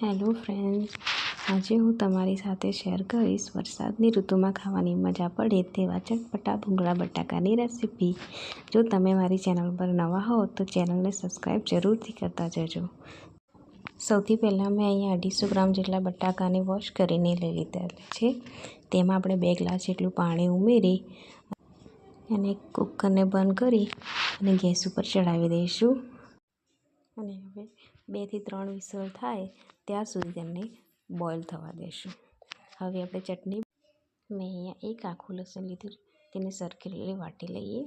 Hello friends આજે હું તમારી સાથે શેર કરીશ વરસાદની ઋતુમાં ખાવાની મજા પડે તેવા ચટપટા ભૂંગળા બટાકાની રેસીપી જો તમે મારી ચેનલ પર નવા હો, તો ચેનલને સબસ્ક્રાઈબ જરૂરથી કરતા જજો. સૌથી પહેલાં મેં અહીંયા અઢીસો ગ્રામ જેટલા બટાકાને વોશ કરીને લઈ લીધા છે. તેમાં આપણે બે ગ્લાસ જેટલું પાણી ઉમેરી અને કુકરને બંધ કરી અને ગેસ ઉપર ચડાવી દઈશું. અને હવે બેથી ત્રણ વિસલ થાય, ત્યાં સુધી તેમને બોઇલ થવા દેશું. હવે આપણે ચટણી મેં અહીંયા એક આખું લસણ લીધું, તેને સરખી વાટી લઈએ.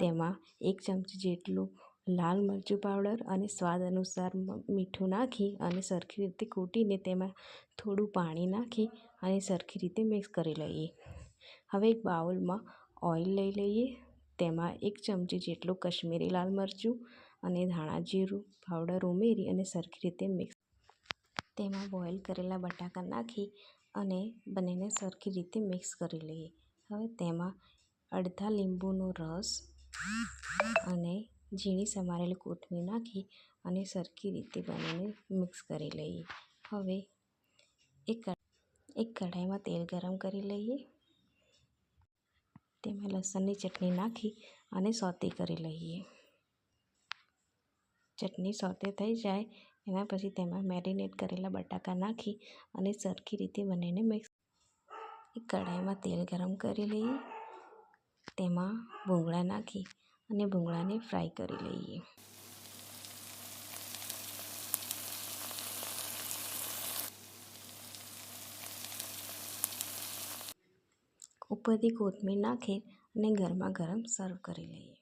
તેમાં એક ચમચી જેટલું લાલ મરચું પાવડર અને સ્વાદ અનુસાર મીઠું નાખી અને સરખી રીતે કૂટીને તેમાં થોડું પાણી નાખી અને સરખી રીતે મિક્સ કરી લઈએ. હવે એક બાઉલમાં ઓઇલ લઈ લઈએ. તેમાં એક ચમચી જેટલું કશ્મીરી લાલ મરચું અને ધાણા જીરું પાવડર ઉમેરી અને સરખી રીતે મિક્સ તેમાં બોઇલ કરેલા બટાકા નાખી અને બંનેને સરખી રીતે મિક્સ કરી લઈએ. હવે તેમાં અડધા લીંબુનો રસ અને ઝીણી સમારેલી કોથમીર નાખી અને સરખી રીતે બંનેને મિક્સ કરી લઈએ. હવે એક એક કઢાઈમાં તેલ ગરમ કરી લઈએ. તેમાં લસણની ચટણી નાખી અને સોતે કરી લઈએ. ચટણી સોતે થઈ જાય. એના પછી તેમાં મેરિનેટ કરેલા બટાકા નાખી અને સરખી રીતે બંનેને મિક્સ કઢાઈમાં તેલ ગરમ કરી લઈએ. તેમાં ભૂંગળા નાખી અને ભૂંગળાને ફ્રાય કરી લઈએ. ઉપરથી કોથમીર નાખી અને ગરમા ગરમ સર્વ કરી લઈએ.